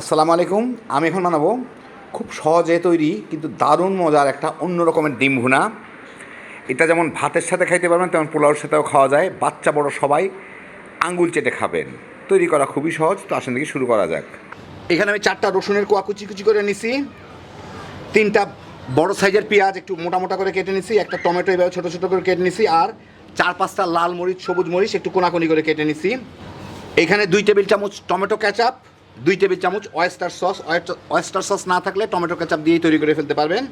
আসসালামু আলাইকুম। আমি এখন বানাবো খুব সহজে তৈরি কিন্তু দারুণ মজার একটা অন্য রকমের ডিম ভুনা। এটা যেমন ভাতের সাথে খাইতে পারবেন, তেমন পোলাওর সাথেও খাওয়া যায়। বাচ্চা, বড় সবাই আঙ্গুল চেটে খাবেন। তৈরি করা খুবই সহজ। তো আসেন দেখি শুরু করা যাক। এখানে আমি চারটা রসুনের কোয়া কুচি কুচি করে নিছি। তিনটা বড় সাইজের পেঁয়াজ একটু মোটা মোটা করে কেটে নিছি। একটা টমেটো এভাবে ছোটো ছোটো করে কেটে নিছি। আর চার পাঁচটা লাল মরিচ, সবুজ মরিচ একটু কোনাকুনি করে কেটে নিছি। এখানে দুই টেবিল চামচ টমেটো ক্যাচাপ দুই টেবিল চামচ অয়েস্টার সস অয়েস্টার সস না থাকলে টমেটো ক্যাচাপ দিয়েই তৈরি করে ফেলতে পারবেন।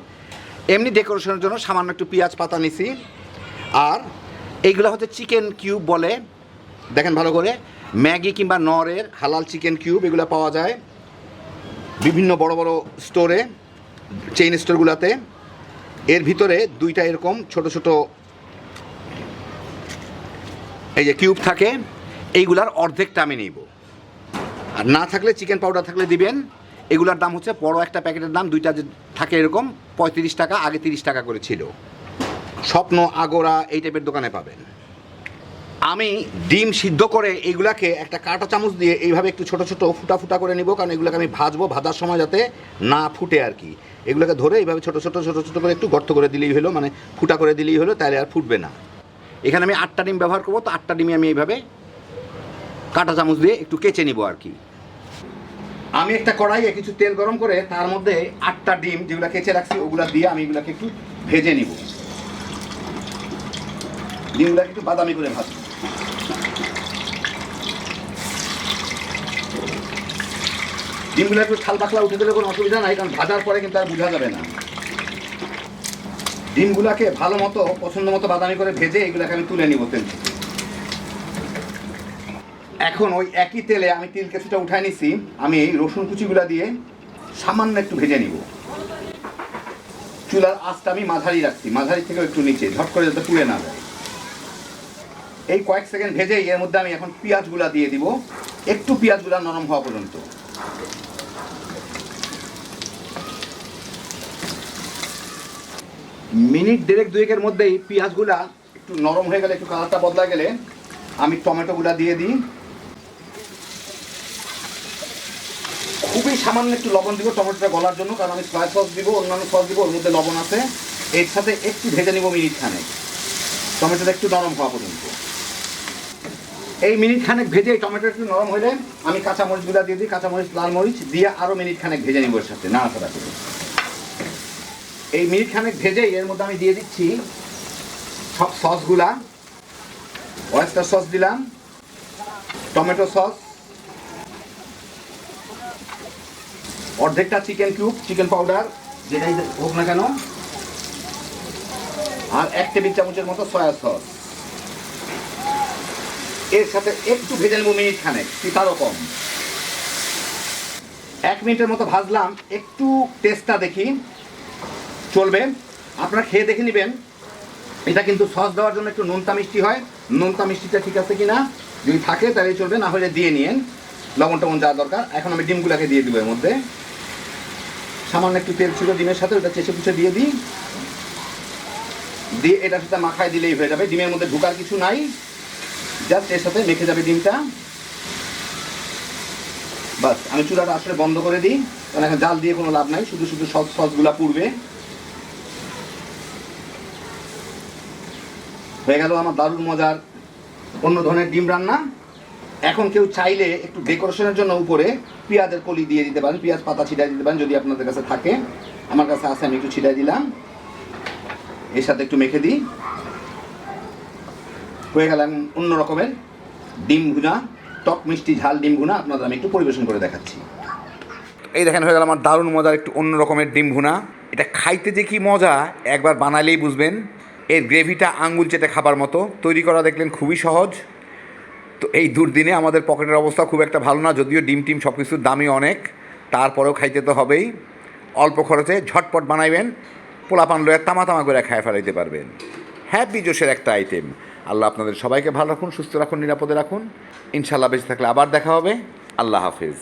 এমনি ডেকোরেশনের জন্য সামান্য একটু পেঁয়াজ পাতা নিছি। আর এইগুলো হচ্ছে চিকেন কিউব বলে, দেখেন ভালো করে, ম্যাগি কিংবা নরের হালাল চিকেন কিউব এগুলো পাওয়া যায় বিভিন্ন বড় বড় স্টোরে চেইন স্টোরগুলোতে এর ভিতরে দুইটা এরকম ছোট ছোট এই যে কিউব থাকে, এইগুলার অর্ধেকটা আমি নিব। আর না থাকলে চিকেন পাউডার থাকলে দিবেন। এগুলার দাম হচ্ছে বড় একটা প্যাকেটের দাম, দুইটা থাকে এরকম, পঁয়ত্রিশ টাকা, আগে তিরিশ টাকা করে ছিল। স্বপ্ন, আগোরা এই টাইপের দোকানে পাবেন। আমি ডিম সিদ্ধ করে এইগুলাকে একটা কাঁটা চামচ দিয়ে এইভাবে একটু ছোট ছোট ফুটা ফুটা করে নিব, কারণ এগুলোকে আমি ভাজবো ভাজার সময় যাতে না ফুটে আর কি। এগুলোকে ধরে এইভাবে ছোট ছোট ছোট ছোট করে একটু গর্ত করে দিলেই হলো মানে ফুটা করে দিলেই হলো, তাহলে আর ফুটবে না। এখানে আমি আটটা ডিম ব্যবহার করব, তো আটটা ডিমই আমি এইভাবে কাঁটা চামচ দিয়ে একটু কেচে নিব আর কি। আমি একটা কড়াইয়ে কিছু তেল গরম করে তার মধ্যে আটটা ডিম যেগুলো কেচে রাখছি, ওগুলা দিয়ে আমি এগুলাকে একটু ভেজে নিব। ডিমগুলোকে একটু বাদামি করে ভাজবো। ডিমগুলো একটু থাল পাকলা উঠে দিলে কোনো অসুবিধা নাই, কারণ ভাজার পরে কিন্তু আর বোঝা যাবে না। ডিমগুলাকে ভালো মতো, পছন্দ মতো বাদামি করে ভেজে এগুলোকে আমি তুলে নিব তেল থেকে। এখন ওই একই তেলে আমি তিল কিছুটা উঠাই নিছি, আমি এই রসুন কুচিগুলা দিয়ে সামান্য একটু ভেজে নিব। চুলার আঁচটা আমি মাঝারি রাখছি, মাঝারি থেকে একটু নিচে, ঝট করে যাতে পুড়ে না যায়। এই কয়েক সেকেন্ড ভেজে এর মধ্যে আমি এখন পেঁয়াজগুলা দিয়ে দিব, একটু পেঁয়াজগুলা নরম হওয়া পর্যন্ত। মিনিট দেড়েক দুয়েকের মধ্যেই পেঁয়াজগুলা একটু নরম হয়ে গেলে, একটু কালারটা বদলা গেলে, আমি টমেটোগুলা দিয়ে দিই। খুবই সামান্য একটু লবণ দিব টমেটোটা গলার জন্য, কারণ আমি সয়া সস দিব, অন্যান্য সস দিব, ওর মধ্যে লবণ আছে। এর সাথে একটু ভেজে নিব মিনিট খানেক টমেটোটা একটু নরম হওয়া পর্যন্ত। এই মিনিট খানেক ভেজে টমেটো একটু নরম হলে আমি কাঁচা মরিচগুলো দিয়ে দিই কাঁচা মরিচ লাল মরিচ দিয়ে আরও মিনিট খানেক ভেজে নিব এর সাথে, নাড়াচাড়া করে। এই মিনিট খানেক ভেজে এর মধ্যে আমি দিয়ে দিচ্ছি সব সসগুলা ওয়েস্টার সস দিলাম, টমেটো সস অর্ধেকটা চিকেন কিউব চিকেন পাউডার যেটাই হোক না কেন। আর এক টেবিল চামচের মতো সয়া সস এর সাথে একটু ভেজে নেব মিনিট খানেক তিতারও কম। এক মিনিটের মতো ভাজলাম, একটু টেস্টটা দেখি, চলবে। আপনারা খেয়ে দেখে নেবেন। এটা কিন্তু সস দেওয়ার জন্য একটু নোনতা মিষ্টি হয়। নোনতা মিষ্টিটা ঠিক আছে কিনা? যদি থাকে তাহলে চলবে, না হলে দিয়ে নিন লবণ টবণ যাওয়া দরকার। এখন আমি ডিমগুলোকে দিয়ে দিব এর মধ্যে। সামান্য একটু তেল ছিল ডিমের সাথে, ওটা চেঁচে পুচে দিয়ে দিই। দিয়ে এটার সাথে মাখায় দিলেই হয়ে যাবে। ডিমের মধ্যে ঢুকার কিছু নাই। জাস্ট এর সাথে মেখে যাবে ডিমটা। বাস, আমি চুলাটা আসলে বন্ধ করে দিই। কারণ এখন জাল দিয়ে কোনো লাভ নাই। শুধু শুধু সস সসগুলা পুড়বে। হয়ে গেল আমার দারুণ মজার অন্য ধরনের ডিম রান্না। এখন কেউ চাইলে একটু ডেকোরেশনের জন্য উপরে পেঁয়াজের কলি দিয়ে দিতে পারেন, পেঁয়াজ পাতা ছিটাই দিতে পারেন যদি আপনাদের কাছে থাকে। আমার কাছে আছে, আমি একটু ছিটাই দিলাম। এর সাথে একটু মেখে দিই। হয়ে গেলাম অন্য রকমের ডিম ভুনা, টক মিষ্টি ঝাল ডিম ভুনা, আপনাদের আমি একটু পরিবেশন করে দেখাচ্ছি। এই দেখেন, হয়ে গেল আমার দারুণ মজার একটু অন্য রকমের ডিম ভুনা। এটা খাইতে যে কি মজা, একবার বানালেই বুঝবেন। এর গ্রেভিটা আঙ্গুল চেটে খাবার মতো। তৈরি করা দেখলেন খুবই সহজ। তো এই দুর্দিনে আমাদের পকেটের অবস্থা খুব একটা ভালো না, যদিও ডিম টিম সব কিছুর দামই অনেক। তারপরেও খাইতে তো হবেই। অল্প খরচে ঝটপট বানাইবেন পোলাপান লয়ে তামা তামা করে খায় ফেলাইতে পারবেন। হ্যাপি জোশের একটা আইটেম আল্লাহ আপনাদের সবাইকে ভালো রাখুন, সুস্থ রাখুন, নিরাপদে রাখুন। ইনশাল্লাহ বেঁচে থাকলে আবার দেখা হবে। আল্লাহ হাফিজ।